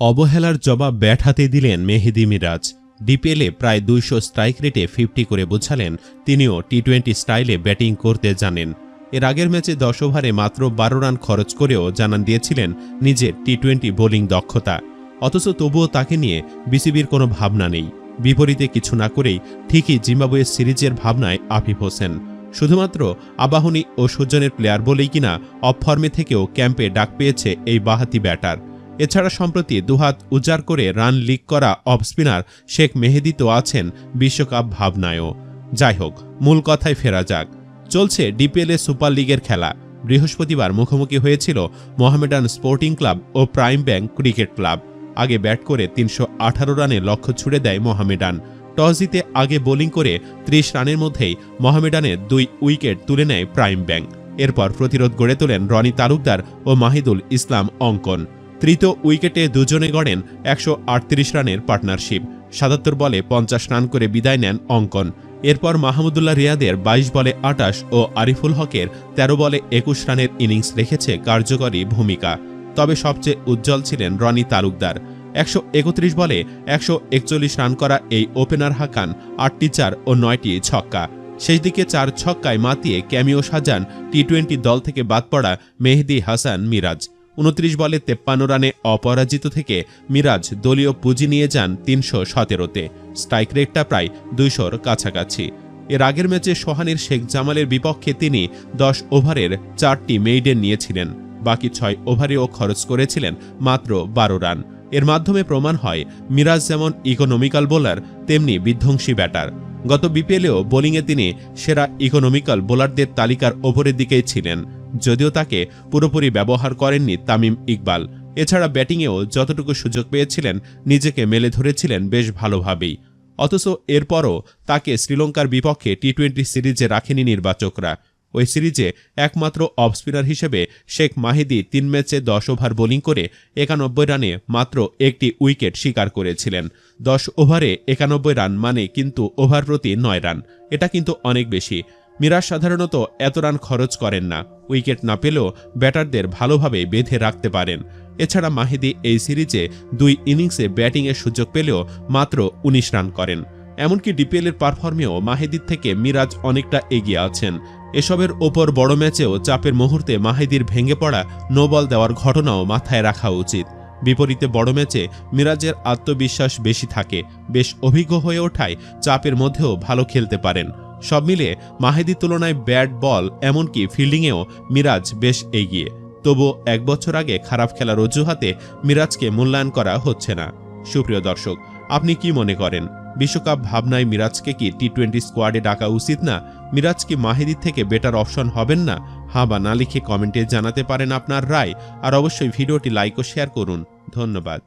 অবহেলার জবাব ব্যাট হাতে দিলেন মেহেদি মিরাজ। ডিপিএলে প্রায় দুইশো স্ট্রাইক রেটে ফিফটি করে বোঝালেন তিনিও টি টোয়েন্টি স্টাইলে ব্যাটিং করতে জানেন। এর আগের ম্যাচে দশ ওভারে মাত্র বারো রান খরচ করেও জানান দিয়েছিলেন নিজের টি টোয়েন্টি বোলিং দক্ষতা। অথচ তবুও তাকে নিয়ে বিসিবির কোনো ভাবনা নেই। বিপরীতে কিছু না করেই ঠিকই জিম্বাবুয়ের সিরিজের ভাবনায় আফিফ হোসেন। শুধুমাত্র আবাহনী ও সুজনের প্লেয়ার বলেই কিনা অফ ফর্মে থেকেও ক্যাম্পে ডাক পেয়েছে এই বাহাতি ব্যাটার এছাড়া সম্প্রতি দুহাত উজাড় করে রান লিক করা অফ স্পিনার শেখ মেহেদি তো আছেন বিশ্বকাপ ভাবনায়ও। যাই হোক মূল কথায় ফেরা যাক। চলছে ডিপিএলে সুপার লিগের খেলা। বৃহস্পতিবার মুখোমুখি হয়েছিল মোহামেডান স্পোর্টিং ক্লাব ও প্রাইম ব্যাংক ক্রিকেট ক্লাব। আগে ব্যাট করে তিনশো আঠারো রানে লক্ষ্য ছুড়ে দেয় মোহামেডান। টস জিতে আগে বোলিং করে ত্রিশ রানের মধ্যেই মোহামেডানের দুই উইকেট তুলে নেয় প্রাইম ব্যাংক। এরপর প্রতিরোধ গড়ে তোলেন রনি তালুকদার ও মাহিদুল ইসলাম অঙ্কন। তৃতীয় উইকেটে দুজনে গড়েন একশো আটত্রিশ রানের পার্টনারশিপ। সাতাত্তর বলে পঞ্চাশ রান করে বিদায় নেন অঙ্কন। এরপর মাহমুদুল্লাহ রিয়াদের ২২ বলে আটাশ ও আরিফুল হকের ১৩ বলে একুশ রানের ইনিংস রেখেছে কার্যকরী ভূমিকা। তবে সবচেয়ে উজ্জ্বল ছিলেন রনি তালুকদার। একশো একত্রিশ বলে একশো একচল্লিশ রান করা এই ওপেনার হাকান আটটি চার ও নয়টি ছক্কা। শেষ দিকে চার ছক্কায় মাতিয়ে ক্যামিও সাজান টি টোয়েন্টি দল থেকে বাদ পড়া মেহেদি হাসান মিরাজ। উনত্রিশ বলে তেপ্পান্ন রানে অপরাজিত থেকে মিরাজ দলীয় পুঁজি নিয়ে যান তিনশো সতেরোতে। স্ট্রাইক রেটটা প্রায় দুইশোর কাছাকাছি। এর আগের ম্যাচে সোহানির শেখ জামালের বিপক্ষে তিনি দশ ওভারের চারটি মেইডেন নিয়েছিলেন। বাকি ছয় ওভারেও খরচ করেছিলেন মাত্র বারো রান। এর মাধ্যমে প্রমাণ হয়, মিরাজ যেমন ইকোনমিক্যাল বোলার তেমনি বিধ্বংসী ব্যাটার গত বিপিএলেও বোলিংয়ে তিনি সেরা ইকোনমিক্যাল বোলারদের তালিকার ওপরের দিকেই ছিলেন, যদিও তাকে পুরোপুরি ব্যবহার করেননি তামিম ইকবাল। এছাড়া ব্যাটিংয়েও যতটুকু সুযোগ পেয়েছিলেন, নিজেকে মেলে ধরেছিলেন বেশ ভালোভাবেই। অথচ এরপরও তাকে শ্রীলঙ্কার বিপক্ষে টি টোয়েন্টি সিরিজে রাখেনি নির্বাচকরা। ওই সিরিজে একমাত্র অফ স্পিনার হিসেবে শেখ মাহিদি তিন ম্যাচে দশ ওভার বোলিং করে একানব্বই রানে মাত্র একটি উইকেট শিকার করেছিলেন। দশ ওভারে একানব্বই রান মানে কিন্তু ওভার প্রতি নয় রান। এটা কিন্তু অনেক বেশি। মিরাজ সাধারণত এত রান খরচ করেন না। উইকেট না পেলেও ব্যাটারদের ভালোভাবে বেঁধে রাখতে পারেন। এছাড়া মাহিদি এই সিরিজে দুই ইনিংসে ব্যাটিংয়ের সুযোগ পেলেও মাত্র ১৯ রান করেন। এমনকি ডিপিএলের পারফর্মেও মাহেদির থেকে মিরাজ অনেকটা এগিয়ে আছেন। এসবের ওপর বড় ম্যাচেও চাপের মুহূর্তে মাহেদির ভেঙে পড়া নো বল দেওয়ার ঘটনাও মাথায় রাখা উচিত। বিপরীতে বড় ম্যাচে মিরাজের আত্মবিশ্বাস বেশি থাকে। বেশ অভিজ্ঞ হয়ে ওঠায় চাপের মধ্যেও ভালো খেলতে পারেন। সব মিলে মাহেদির তুলনায় ব্যাট বল এমনকি ফিল্ডিংয়েও মিরাজ বেশ এগিয়ে। তবু এক বছর আগে খারাপ খেলার অজুহাতে মিরাজকে মূল্যায়ন করা হচ্ছে না। সুপ্রিয় দর্শক, আপনি কি মনে করেন? বিশ্বকাপ ভাবনায় মিরাজকে কি টি টোয়েন্টি স্কোয়াডে ডাকা উচিত না? মিরাজ কি মাহিদির থেকে বেটার অপশন হবেন না? হা বা না লিখে কমেন্টে জানাতে পারেন আপনার রায়। আর অবশ্যই ভিডিওটি লাইক ও শেয়ার করুন। ধন্যবাদ।